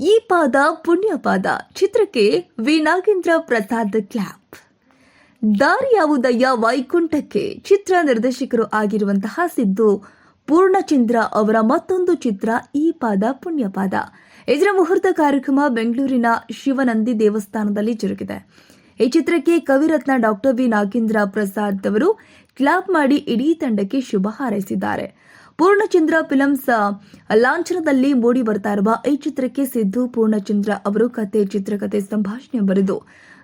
ಈ ಪಾದ ಪುಣ್ಯಪಾದ ಚಿತ್ರಕ್ಕೆ ವಿ ನಾಗೇಂದ್ರ ಪ್ರಸಾದ್ ಕ್ಲಾಪ್. ದಾರಿಯಾವುದಯ್ಯ ವೈಕುಂಠಕ್ಕೆ? ಚಿತ್ರ ನಿರ್ದೇಶಕರು ಆಗಿರುವಂತಹ ಸಿದ್ದು ಪೂರ್ಣಚಂದ್ರ ಅವರ ಮತ್ತೊಂದು ಚಿತ್ರ ಈ ಪಾದ ಪುಣ್ಯಪಾದ ಇದರ ಮುಹೂರ್ತ ಕಾರ್ಯಕ್ರಮ ಬೆಂಗಳೂರಿನ ಶಿವನಂದಿ ದೇವಸ್ಥಾನದಲ್ಲಿ ಜರುಗಿದೆ. ಈ ಚಿತ್ರಕ್ಕೆ ಕವಿರತ್ನ ಡಾಕ್ಟರ್ ವಿ ನಾಗೇಂದ್ರ ಪ್ರಸಾದ್ ಅವರು ಕ್ಲಾಪ್ ಮಾಡಿ ಇಡೀ ತಂಡಕ್ಕೆ ಶುಭ ಹಾರೈಸಿದ್ದಾರೆ. ಪೂರ್ಣಚಂದ್ರ ಫಿಲಮ್ಸ್ ಲಾಂಛನದಲ್ಲಿ ಮೂಡಿ ಬರ್ತಾ ಇರುವ ಈ ಚಿತ್ರಕ್ಕೆ ಸಿದ್ದು ಪೂರ್ಣಚಂದ್ರ ಅವರು ಕತೆ ಚಿತ್ರಕಥೆ ಸಂಭಾಷಣೆ ಬರೆದು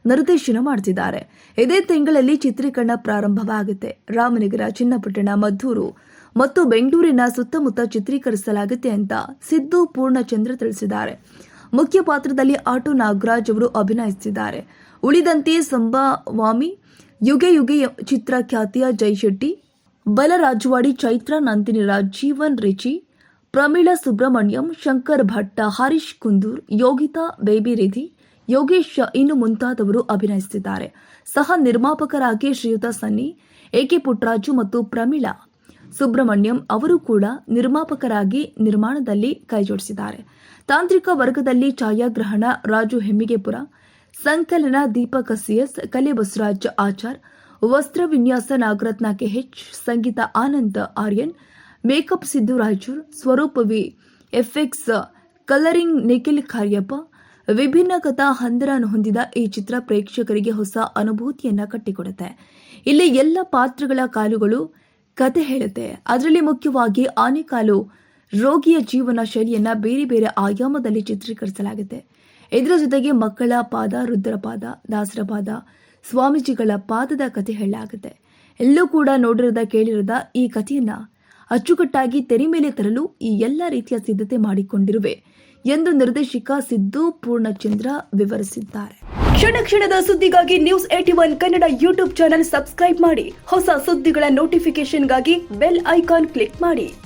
ನಿರ್ದೇಶನ ಮಾಡುತ್ತಿದ್ದಾರೆ ಇದೇ ತಿಂಗಳಲ್ಲಿ ಚಿತ್ರೀಕರಣ ಪ್ರಾರಂಭವಾಗುತ್ತೆ. ರಾಮನಗರ, ಚಿನ್ನಪಟ್ಟಣ, ಮದ್ದೂರು ಮತ್ತು ಬೆಂಗಳೂರಿನ ಸುತ್ತಮುತ್ತ ಚಿತ್ರೀಕರಿಸಲಾಗುತ್ತೆ ಅಂತ ಸಿದ್ದು ಪೂರ್ಣಚಂದ್ರ ತಿಳಿಸಿದ್ದಾರೆ. ಮುಖ್ಯ ಪಾತ್ರದಲ್ಲಿ ಆಟೋ ನಾಗರಾಜ್ ಅವರು ಅಭಿನಯಿಸಿದ್ದಾರೆ. ಉಳಿದಂತೆ ಸಂಭಾವಾಮಿ ಯುಗೆ ಯುಗೆ ಚಿತ್ರ ಖ್ಯಾತಿಯ ಜೈಶೆಟ್ಟಿ ಬಲರಾಜವಾಡಿ ಚೈತ್ರ ನಂದಿನಿ ರಾಜ್ ಜೀವನ್ ರಿಚಿ, ಪ್ರಮೀಳಾ ಸುಬ್ರಹ್ಮಣ್ಯಂ, ಶಂಕರ್ ಭಟ್ಟ, ಹರೀಶ್ ಕುಂದೂರ್, ಯೋಗಿತಾ, ಬೇಬಿ ರೆಧಿ, ಯೋಗೇಶ್ ಇನ್ನು ಮುಂತಾದವರು ಅಭಿನಯಿಸಿದ್ದಾರೆ ಸಹ ನಿರ್ಮಾಪಕರಾಗಿ ಶ್ರೀಯುತ ಸನ್ನಿ, ಎಕೆ ಪುಟ್ರಾಜು ಮತ್ತು ಪ್ರಮೀಳಾ ಸುಬ್ರಹ್ಮಣ್ಯಂ ಅವರು ಕೂಡ ನಿರ್ಮಾಪಕರಾಗಿ ನಿರ್ಮಾಣದಲ್ಲಿ ಕೈಜೋಡಿಸಿದ್ದಾರೆ. ತಾಂತ್ರಿಕ ವರ್ಗದಲ್ಲಿ ಛಾಯಾಗ್ರಹಣ ರಾಜು ಹೆಮ್ಮಿಗೆಪುರ, ಸಂಕಲನ ದೀಪಕ ಸಿಎಸ್ ಕಲೆ ಬಸವರಾಜ್ ಆಚಾರ್ ವಸ್ತ್ರ ವಿನ್ಯಾಸ ನಾಗರತ್ನ ಹೆಚ್, ಸಂಗೀತ Ananda, Aryan, makeup Siddu Raichur, Swaroop V, FX, colouring Nikhil Kariappa ವಿಭಿನ್ನ ಕಥಾ ಹಂದರನ್ನು ಹೊಂದಿದ ಈ ಚಿತ್ರ ಪ್ರೇಕ್ಷಕರಿಗೆ ಹೊಸ ಅನುಭೂತಿಯನ್ನ ಕಟ್ಟಿಕೊಡುತ್ತೆ. ಇಲ್ಲಿ ಎಲ್ಲ ಪಾತ್ರಗಳ ಕಾಲುಗಳು ಕತೆ ಹೇಳುತ್ತೆ. ಅದರಲ್ಲಿ ಮುಖ್ಯವಾಗಿ ಆನೆಕಾಲು ರೋಗಿಯ ಜೀವನ ಶೈಲಿಯನ್ನ ಬೇರೆ ಬೇರೆ ಆಯಾಮದಲ್ಲಿ ಚಿತ್ರೀಕರಿಸಲಾಗುತ್ತೆ. ಇದರ ಜೊತೆಗೆ ಮಕ್ಕಳ ಪಾದ ರುದ್ರಪಾದ ದಾಸರಪಾದ ದಾಸರ ಪಾದ, ಸ್ವಾಮೀಜಿಗಳ ಪಾದದ ಕಥೆ ಹೇಳಲಾಗುತ್ತೆ. ಎಲ್ಲೂ ಕೂಡ ನೋಡಿರದ, ಕೇಳಿರದ ಈ ಕಥೆಯನ್ನ ಅಚ್ಚುಕಟ್ಟಾಗಿ ತೆರೆ ಮೇಲೆ ತರಲು ಈ ಎಲ್ಲ ರೀತಿಯ ಸಿದ್ಧತೆ ಮಾಡಿಕೊಂಡಿರುವೆ ಎಂದು ನಿರ್ದೇಶಕ ಸಿದ್ದು ಪೂರ್ಣಚಂದ್ರ ವಿವರಿಸಿದ್ದಾರೆ. ಕ್ಷಣ ಕ್ಷಣದ ಸುದ್ದಿಗಾಗಿ news AT one Kannada YouTube channel subscribe ಮಾಡಿ. ಹೊಸ ಸುದ್ದಿಗಳ ನೋಟಿಫಿಕೇಶನ್ಗಾಗಿ ಬೆಲ್ ಐಕಾನ್ ಕ್ಲಿಕ್ ಮಾಡಿ.